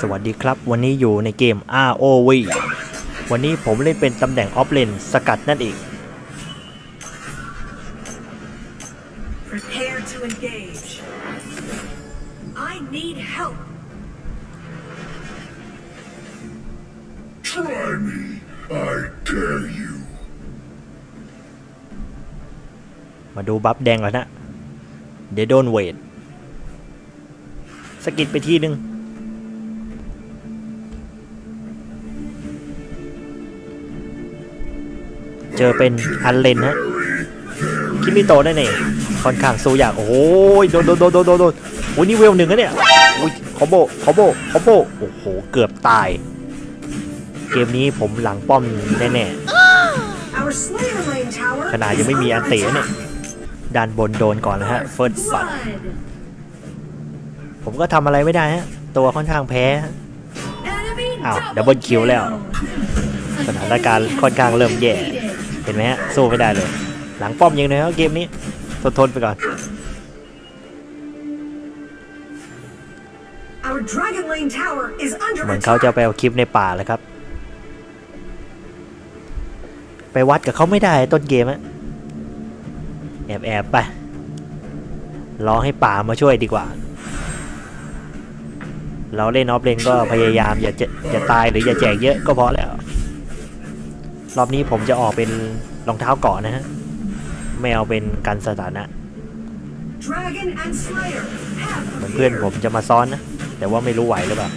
สวัสดีครับ วันนี้อยู่ในเกม ROV วันนี้ผมเล่นเป็นตำแหน่งออฟเลนสกัดนั่นเอง Prepare to engage. I need help. Try me. I dare you. มาดูบัฟแดงก่อนนะ เดี๋ยวโดนเวทสกิดไปทีนึง เจอเป็นอันเลนฮะคิมิโตะนั่นเองค่อนข้างสู้ยากโอ้โหโดนโดนโดนโดนโดนโดนโอ้ยนี่เวลหนึ่งนะเนี่ยโอ้ยคอมโบคอมโบคอมโบโอ้โหเกือบตาย เกมนี้ผมหลังป้อมแน่ Our Slayer Lane Tower ๆขนาดยังไม่มีอันเตะเนี่ยด้านบนโดนก่อนนะฮะเฟิร์สบัต blood. ผมก็ทำอะไรไม่ได้ฮะตัวค่อนข้างแพ้ฮะ Enemy อ้าว double ดับเบิลคิวแล้ว kill. สถานการณ์ค่อนข้างเริ่มแย่เห็นไหมฮะสู้ไม่ได้เลย หลังป้อมยังไงครับเกมนี้ทนทนไปก่อน Our Dragon Lane Tower is under เหมือนเขาจะ attack. ไปเอาคลิปในป่าเลยครับ ไปวัดกับเขาไม่ได้ต้นเกมอะแอบแอบๆไปรอให้ป่ามาช่วยดีกว่า เราเล่นออฟเลนก็พยายามอย่าเจอย่าตายหรืออย่าแจกเยอะก็พอแล้ว รอบนี้ผมจะออกเป็นรองเท้าเกาะนะฮะไม่เอาเป็นกันสถานะ Dragon and Slayer have เหมือนเพื่อนผมจะมาซ้อนนะ แต่ว่าไม่รู้ไหวหรือเปล่า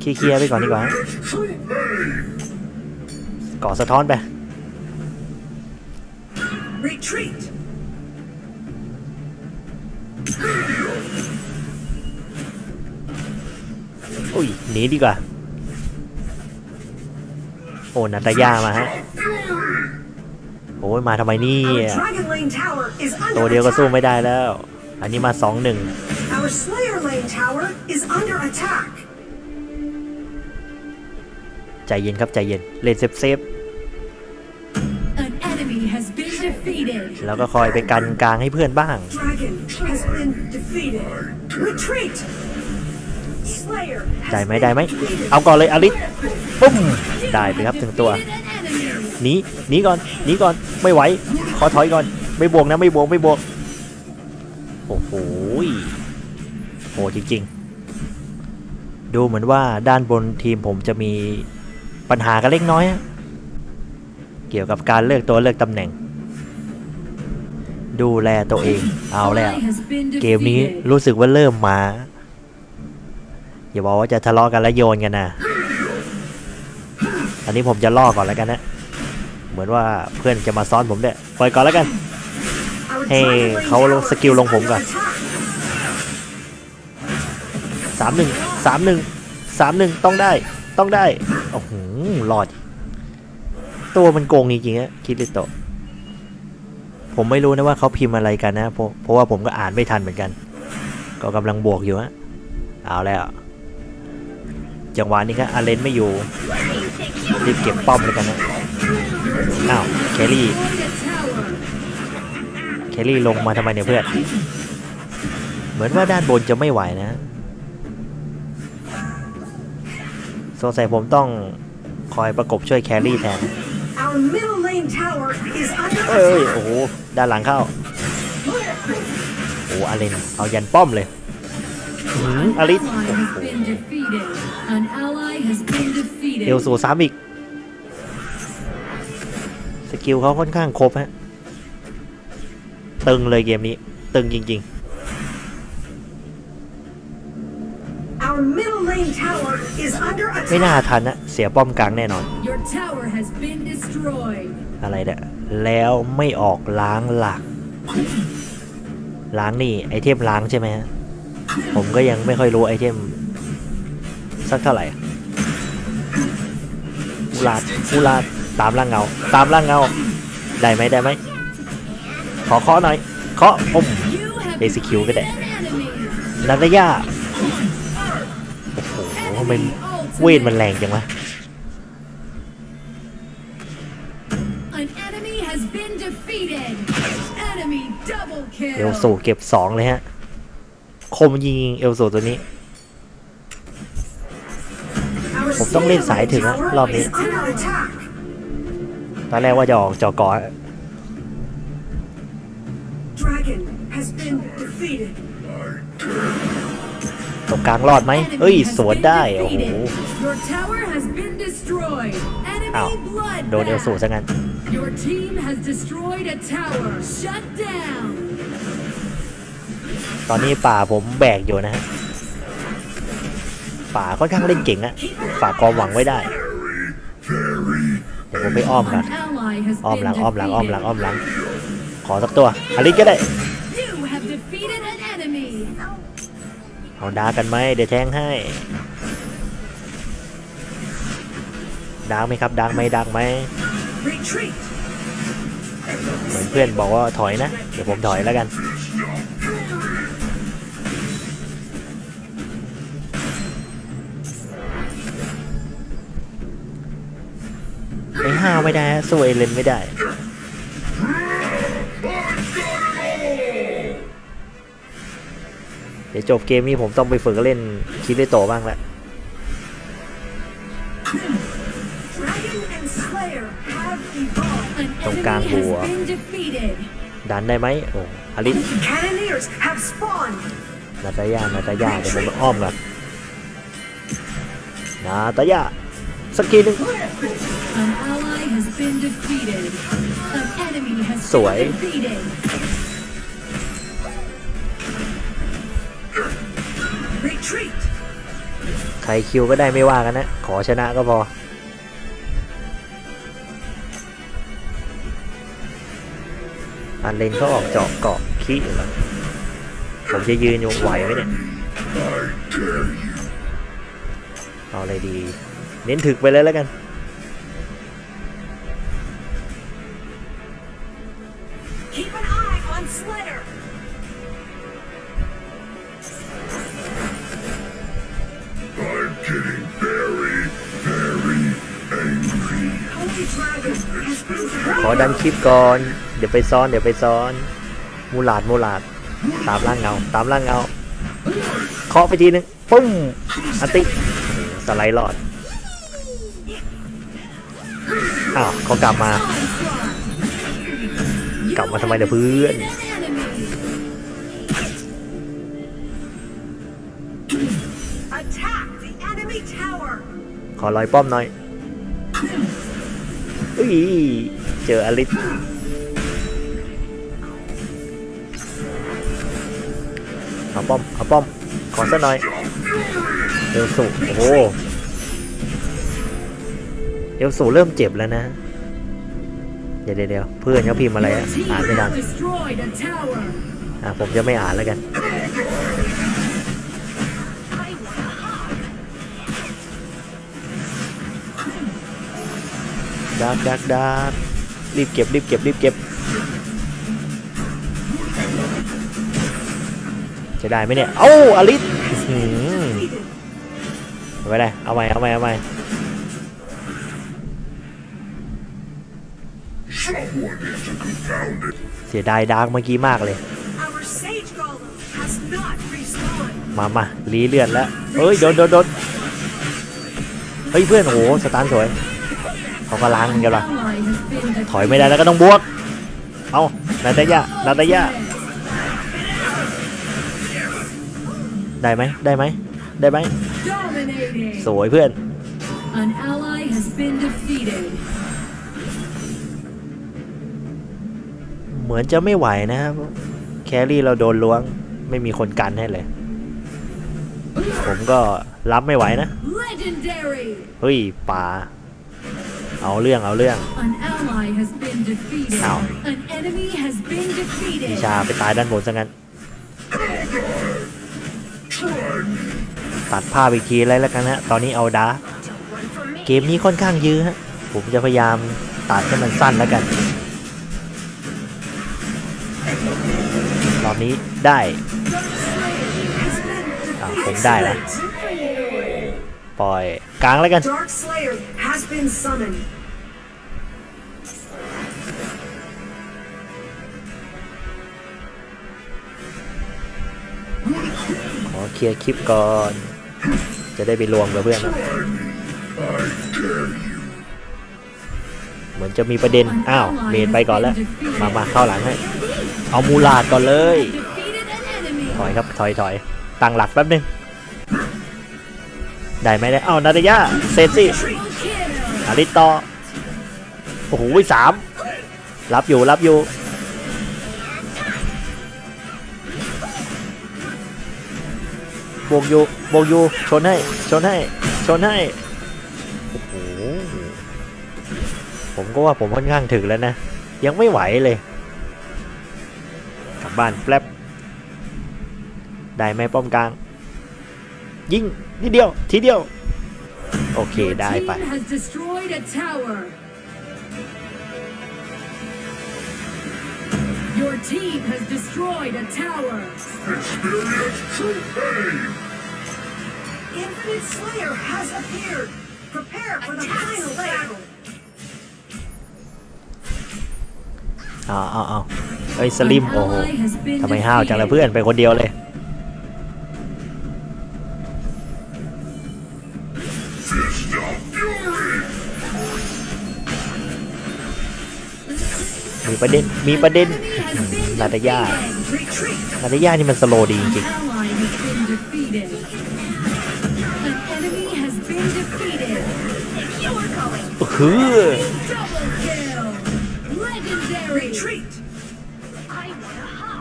เคลียร์ๆไปก่อนดีกว่าฮะ True pain. ก่อสะท้อนไป retreat. อุ้ยหนีดีกว่าโอ้นาตาย่ามาฮะโอ้ยมาทำไมเนี่ Our ย Dragon Lane Tower is ตัว under เดียวก็สู้ attack. ไม่ได้แล้ว อันนี้มาสองหนึ่ง Our Slayer Lane Tower is under attack. ใจเย็นครับใจเย็นเล่นเซฟเซฟ An enemy has been defeated. ๆแล้วก็คอยไปกันกลางให้เพื่อนบ้าง ได้ไหมได้ไหมเอาก่อนเลยอลิสปุ้มได้ไปครับถึงตัวหนีหนีก่อนหนีก่อนไม่ไหวขอถอยก่อนไม่บวกนะไม่บวกไม่บวกโอ้โหโหจริงๆ ดูเหมือนว่าด้านบนทีมผมจะมีปัญหากันเล็กน้อย เกี่ยวกับการเลือกตัวเลือกตำแหน่ง ดูแลตัวเองเอาแล้ว เกมนี้รู้สึกว่าเริ่มมา อย่าบอกว่าจะทะเลาะกันแล้วโยนกันนะอันนี้ผมจะล่อก่อนแล้วกันนะ เหมือนว่าเพื่อนจะมาซ้อนผมด้วยปล่อยก่อนแล้วกัน Our Hey, Dragon Lane เขาลง Tower สกิล is ลงผม under ก่อน attack. สามหนึ่งสามหนึ่งสามหนึ่งต้องได้ต้องได้โอ้โหรอด ตัวมันโกงจริงๆฮะคิริโตะผมไม่รู้นะว่าเขาพิมพ์อะไรกันนะเพราะเพราะว่าผมก็อ่านไม่ทันเหมือนกัน ก็กำลังบวกอยู่ฮะเอาแล้ว จังหวะนี้ครับอาเลนไม่อยู่รีบเก็บป้อมเลยกันนะอ้าวแคลรี่แคลรี่ลงมาทำไมเนี่ยเพื่อนเหมือนว่าด้านบนจะไม่ไหวนะสงสัยผมต้องคอยประกบช่วยแครี่แทนเอ้ยโอ้โหด้านหลังเข้าโอ้อาเลนเอายันป้อมเลย อลิส ally has been defeated. An ally has been defeated. เอลสูซ้ำอีก สกิลเขาค่อนข้างครบฮะ ตึงเลยเกมนี้ ตึงจริง Our middle lane tower is under ๆไม่น่า attack. ทันนะเสียป้อมกลางแน่นอน Your tower has been destroyed. อะไรเนี่ยแล้วไม่ออกล้างหลัก ล้างนี่ไอเทมล้างใช่ไหมฮะ ผมก็ยังไม่ค่อยรู้ไอเทมสักเท่าไหร่อูลาดอูลาดตามล่างเงา ตามล่างเงา ได้ไหมได้ไหม ขอเคาะหน่อยเคาะผม You have Execute cái defeated an enemy. นันตยาโอ้โหทำไม Enemy เวทมัน ultimate. แรงจังวะ An enemy has been defeated. Enemy double เอล kill. สูเก็บสองเลยฮะ คมยิงเอลโซตัวนี้ Our ผมต้องเล่นสายถึงอะรอบนี้ is under attack. ตอนแรกว่าจะออกจอกอ Dragon has been defeated. ตรงกลางรอดไหม Enemy เอ้ย has สวน been ได้ โอ้โห defeated. Your tower has been destroyed. Enemy อ้าวโดนเอลสู bloodbath. ซะงั้น ตอนนี้ป่าผมแบกอยู่นะฮะป่าค่อนข้างเล่นเก่งอะฝากความหวังไว้ได้เดี๋ยวผมไปอ้อมกันอ้อมหลังอ้อมหลังอ้อมหลังอ้อมหลัง ขอสักตัวอลิสก็ได้เอาดากันไหมเดี๋ยวแทงให้ดังไหมครับดังไหมดังไหมเหมือนเพื่อนบอกว่าถอยนะ เดี๋ยวผมถอยแล้วกัน ห้าวไม่ได้ฮะสู้เอเลนไม่ได้ เดี๋ยวจบเกมนี้ผมต้องไปฝึกเล่นคิริโตบ้างละ Dragon and Slayer have evolved. An Tông enemy càng has bùa. been defeated. ดันได้ไหมโอ้อลิสนาตาย่านาตาย่าเดี๋ยวผมอ้อมก่อนนาตาย่า สักทีหนึง An ally has been defeated. An enemy has สวย been defeated. Retreat. ใครคิวก็ได้ไม่ว่ากันนะ ขอชนะก็พอ อันเลนเขาออกเจาะเกาะขี้อยู่แล้วผมจะยืนอยู่ไหวไหมเนี่ย I dare you. เอาอะไรดี เน้นถึกไปเลยแล้วกัน Keep an eye on Slayer. I'm getting very, very angry. Holy Dragon has been ขอดันคลิปก่อน เดี๋ยวไปซ้อน เดี๋ยวไปซ้อน มูลาดมูลาด ตามล่างเงา ตามล่างเงา เคาะไปทีนึงปุ้มอันติ สไลด์รอด อ้าวเขากลับมา You กลับมาทำไม have เนี่ยเพื่อน defeated an enemy. attack the enemy tower. ขอลอยป้อมหน่อยอุ้ยเจออลิสเอาป้อมเอาป้อมขอสักหน่อยเอลสูโอ้โห เอลสูเริ่มเจ็บแล้วนะ เดี๋ยวเดี๋ยวเพื่อนเขาพิมพ์อะไรอะอ่านไม่ทันอะผมจะไม่อ่านแล้วกันดักดักดักรีบเก็บรีบเก็บรีบเก็บ จะได้ไหมเนี่ย เอ้าอลิสอื้อหือ Defeated. เอาไปเลยเอาใหม่เอาใหม่เอาใหม่ เสียดายดาร์กเมื่อกี้มากเลย Our Sage Golem has not respawned. มามารีเลือดแล้วเฮ้ยโดนโดนโดนเฮ้ยเพื่อนโอ้โหสตาร์ทสวยเขาก็ล้างกัน An ละ ally has been ถอยไม่ได้แล้วก็ต้องบวก เอานาตายะนาตายะได้ไหมได้ไหมได้ไหม Dominating. สวยเพื่อน เหมือนจะไม่ไหวนะครับ แครี่เราโดนล้วง ไม่มีคนกันให้เลย ผมก็รับไม่ไหวนะ Legendary. เฮ้ยป่า เอาเรื่องเอาเรื่อง An ally has been defeated. Ow. An enemy has been วิ defeated. ชาไปตายด้านบนซะงั้น ตัดภาพอีกทีเลยแล้วกันฮะตอนนี้เอาดาร์กเกมนี้ค่อนข้างยื้อฮะ ผมจะพยายามตัดให้มันสั้นแล้วกัน รอบนี้ได้อะผมได้แล้วปล่อยกลางแล้วกัน Dark Slayer has been summoned. เคลียร์คลิปก่อน จะได้ไปรวมกับเพื่อน เหมือนจะมีประเด็น อ้าว เมนไปก่อนแล้ว มามาเข้าหลังให้ เอามูลาดก่อนเลย ถอยครับถอยถอยตั้งหลักแป๊บนึง ได้ไหมเนี่ยเอ้านาตยาเซนซี่อาริตอโอ้โหสาม รับอยู่รับอยู่ บวกอยู่บวกอยู่ชนให้ ชนให้ ชนให้ ผมก็ว่าผมค่อนข้างถึงแล้วนะ ยังไม่ไหวเลย กลับบ้านแป๊บได้ไหมป้อมกลาง ยิงนิดเดียว ทีเดียว โอเค Your ได้ team ไป has destroyed a tower. Your team has destroyed a tower. Experience true pain. Infinite Slayer has appeared. Prepare for the final battle. เอาเอาเอาเอ้ยสลิม An โอ้โห ally has been ทำไมห้าวจังละ defeated. เพื่อนไปคนเดียวเลย Fist of fury. มีประเด็น มีประเด็น Enemy has been นาตยา defeated. Retreat. นาตยานี่มันสโลว์ดีจริง An ally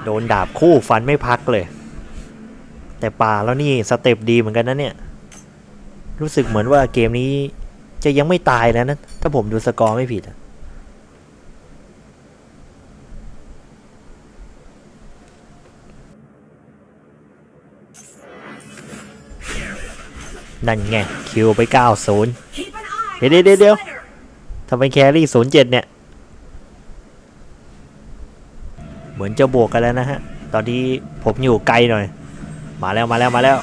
โดนดาบคู่ฟันไม่พักเลย แต่ป่าแล้วนี่สเต็ปดีเหมือนกันนะเนี่ย รู้สึกเหมือนว่าเกมนี้จะยังไม่ตายนะนะถ้าผมดูสกอร์ไม่ผิดนั่นไง คิวไป 90 เดี๋ยวเดี๋ยวเดี๋ยวทำไมแครี่ 07 เนี่ย เหมือนจะบวกกันแล้วนะฮะ ตอนนี้ผมอยู่ไกลหน่อย มาแล้วมาแล้วมาแล้ว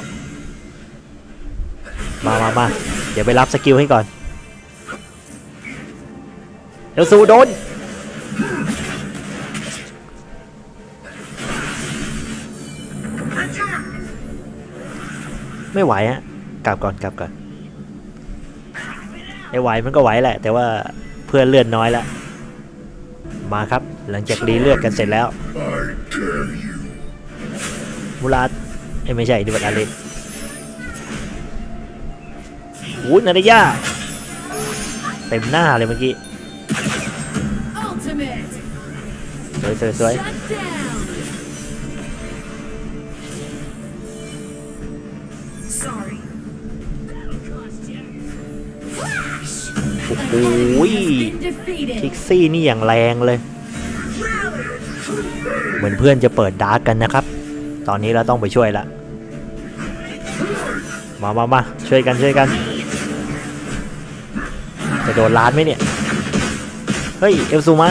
มามามาเดี๋ยวไปรับสกิลให้ก่อนเอลซูโดน ไม่ไหวฮะกลับก่อนกลับก่อนไอ้ไหวมันก็ไหวแหละ แต่ว่าเพื่อนเลือดน้อยแล้ว มาครับ หลังจากรีเลือดกันเสร็จแล้ว I dare you. มูราดเอ้ยไม่ใช่นี่มันอาเลนโอ้ยนาฬิยาเต็มหน้าเลยเมื่อกี้ Ultimate. สวยสวยสวย โอ้โห An enemy has been defeated. คิกซี่นี่อย่างแรงเลย เหมือนเพื่อนจะเปิดดาร์กกันนะครับ ตอนนี้เราต้องไปช่วยละ มามามาช่วยกันช่วยกัน จะโดนล้านไหมเนี่ย เฮ้ย เอลซูมา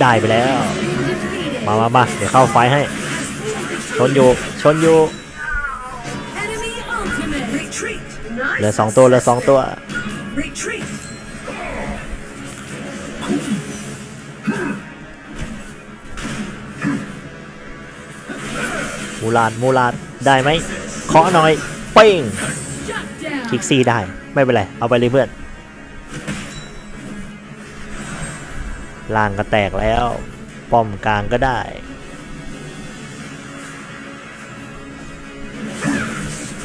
ได้ไปแล้ว มามามาเดี๋ยวเข้าไฟให้ ชนอยู่ชนอยู่ เหลือ Nice. สองตัวเหลือสองตัว Retreat. มูลาดมูลาดได้ไหมเคาะหน่อย เป้ง Shut down. คิกซี่ได้ไม่เป็นไร เอาไปเลยเพื่อนล่างก็แตกแล้ว ป้อมกลางก็ได้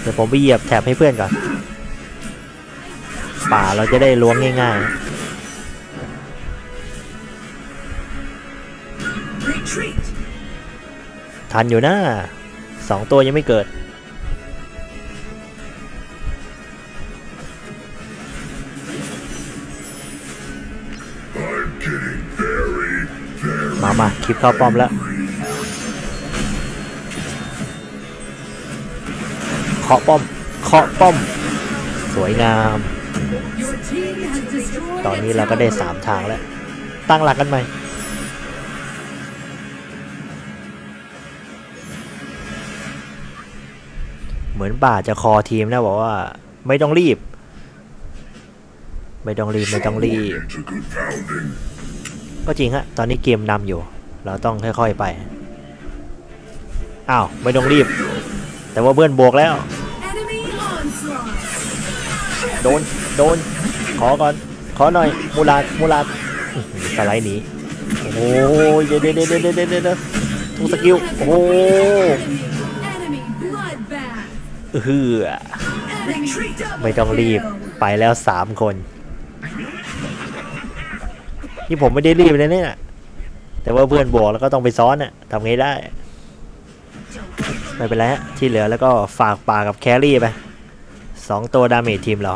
เดี๋ยวผมไปเหยียบแถบให้เพื่อนก่อน ป่าเราจะได้ล้วงง่าย Retreat. ๆทันอยู่นะสองตัวยังไม่เกิด I'm getting very, very มามาคลิปเข้าป้อมแล้วเคาะป้อมเคาะป้อม สวยงาม ตอนนี้เราก็ได้สามทางแล้ว ตั้งหลักกันใหม่เหมือนป่าจะคอทีมนะบอกว่า ไม่ต้องรีบ ไม่ต้องรีบไม่ต้องรีบ ก็จริงฮะ ตอนนี้เกมนำอยู่ เราต้องค่อยๆไป อ้าว ไม่ต้องรีบ แต่ว่าเพื่อนบวกแล้ว โดน โดน ขอก่อน ขอหน่อยมูลาดมูลาดสไลด์นี้ โอ้โหเดี๋ยวเดี๋ยวเดี๋ยวเดี๋ยวเดี๋ยวเดทุกสกิล โอ้โห Enemy bloodbath. เออไม่ต้องรีบไปแล้วสามคน นี่ผมไม่ได้รีบเลยเนี่ย แต่ว่าเพื่อนบอกแล้วก็ต้องไปซ้อนน่ะทำไงได้ ไม่เป็นไรฮะที่เหลือแล้วก็ฝากป่ากับแครี่ไปสองตัวดาเมจทีมเรา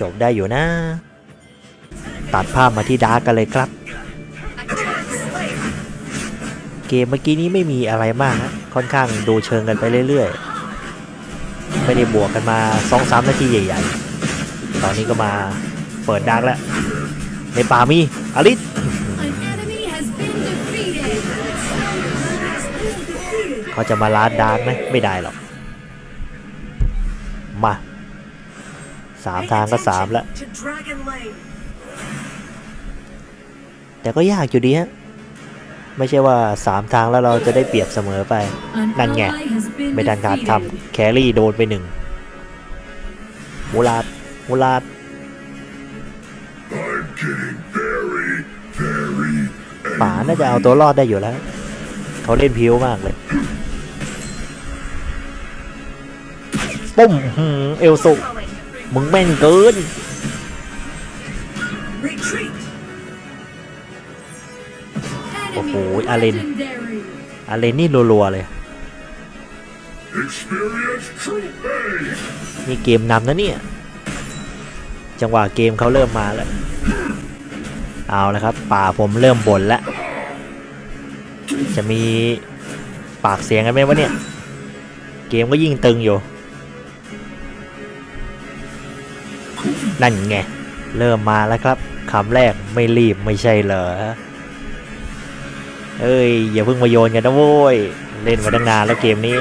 จบได้อยู่นะ ตัดภาพมาที่ดาร์กกันเลยครับ เกมเมื่อกี้นี้ไม่มีอะไรมากนะค่อนข้างดูเชิงกันไปเรื่อยๆ ไม่ได้บวกกันมาสองสามนาทีใหญ่ๆ ตอนนี้ก็มาเปิดดาร์กแล้ว ในป่ามีอลิสเขาจะมาลาดดาร์กไหมไม่ได้หรอก มา สามทางก็สามแล้ว To Dragon Lane. แต่ก็ยากอยู่ดีฮะ ไม่ใช่ว่าสามทางแล้วเราจะได้เปรียบเสมอไป An นั่นไง ally has been ไม่ทันการ defeated. ทำแครี่โดนไปหนึ่งมูลาดมูลาด I'm getting very, very ป่าน่าจะเอาตัวรอดได้อยู่แล้ว เขาเล่นพิ้วมากเลยปุ้มหืมเอลสุ มึงแม่นเกิน Retreat. Enemy Oh, Alin. legendary. อะไรนี่รัวๆเลย experience true pain. นี่เกมนำนะเนี่ย จังหวะเกมเขาเริ่มมาแล้ว เอาละครับ ป่าผมเริ่มบ่นแล้ว จะมีปากเสียงกันไหมวะเนี่ย เกมก็ยิ่งตึงอยู่ นั่นไง เริ่มมาแล้วครับคำแรกไม่รีบไม่ใช่เหรอเอ้ย อย่าเพิ่งมาโยนกันนะโว้ย เล่นมาตั้งนานแล้วเกมนี้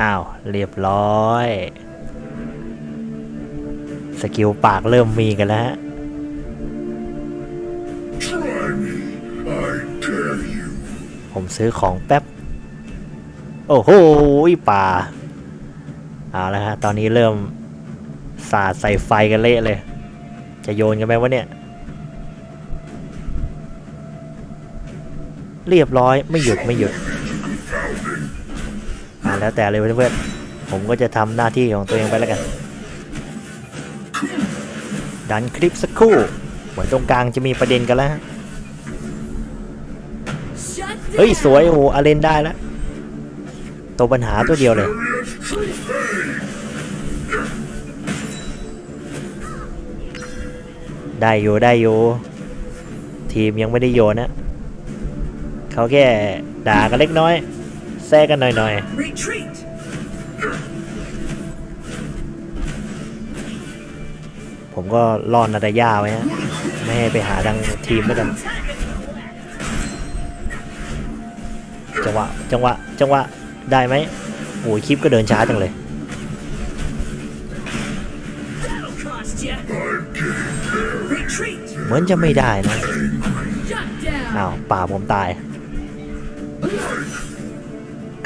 อ้าว เรียบร้อย สกิลปากเริ่มมีกันแล้วฮะ ผมซื้อของแป๊บ โอ้โหป่า เอาละฮะ ตอนนี้เริ่มสาดใส่ไฟกันเละเลย จะโยนกันไหมวะเนี่ย เรียบร้อยไม่หยุดไม่หยุดอาแล้วแต่เลยเพื่อนๆ ผมก็จะทำหน้าที่ของตัวเองไปแล้วกัน ดันคลิปสักครู่ เหมือนตรงกลางจะมีประเด็นกันแล้วฮะ เฮ้ยส down. วยโอ้โหอาเลนได้แล้วตัวปัญหาตัวเดียวเลย Experience true pain. ได้อยู่ได้อยู่ ทีมยังไม่ได้โยนนะ เขาแค่ด่ากันเล็กน้อย แซะกันหน่อย Retreat. ๆผมก็ล่อนนาดาย่าไว้ฮะ ไม่ให้ไปหาดังทีมแล้วกัน จังหวะจังหวะจังหวะได้ไหมโอ้ยคลิปก็เดินช้าจังเลย That'll cost ya. Retreat. เหมือนจะไม่ได้นะ Shut down. อ้าวป่าผมตาย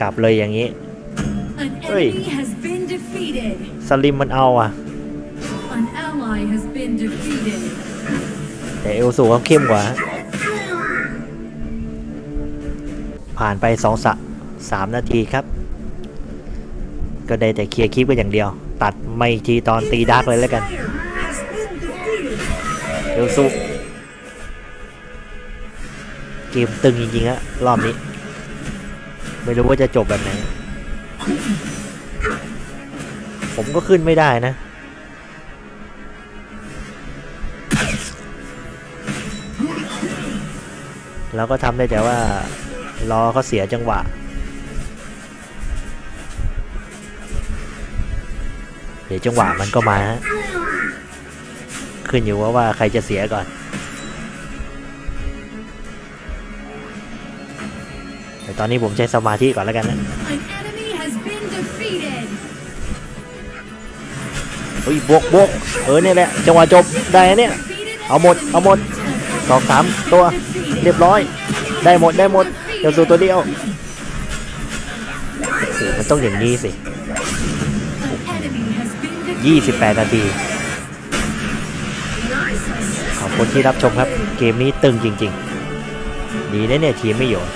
กลับเลยอย่างนี้ An Oi. enemy has been defeated. สลิมมันเอาอะ An ally has been defeated. แต่เอลสูเขาเข้มกว่า ผ่านไปสองสะสามนาทีครับ ก็ได้แต่เคลียร์คลิปกันอย่างเดียว ตัดไม่ทีตอนตีดาร์กเลยแล้วกัน Slayer has been defeated. เอลสูเกมตึงจริงๆอะรอบนี้ ไม่รู้ว่าจะจบแบบไหน ผมก็ขึ้นไม่ได้นะแล้วก็ทำได้แต่ว่า รอเขาเสียจังหวะ เดี๋ยวจังหวะมันก็มาฮะขึ้นอยู่ว่าว่าใครจะเสียก่อนแต่ตอนนี้ผมใช้สมาธิก่อนแล้วกันนะ An enemy has been defeated. เฮ้ยบวกบวกเออเนี่ยแหละจังหวะจบได้นะเนี่ย Defeated เอาหมดเอาหมดสองสามตัวเรียบร้อย ได้หมดได้หมด เดี๋ยวตัวตัวเดียวมันต้องอย่างนี้สิ 28 นาที ขอบคุณที่รับชมครับ เกมนี้ตึงจริง ๆ ดีนะเนี่ยทีมไม่โยน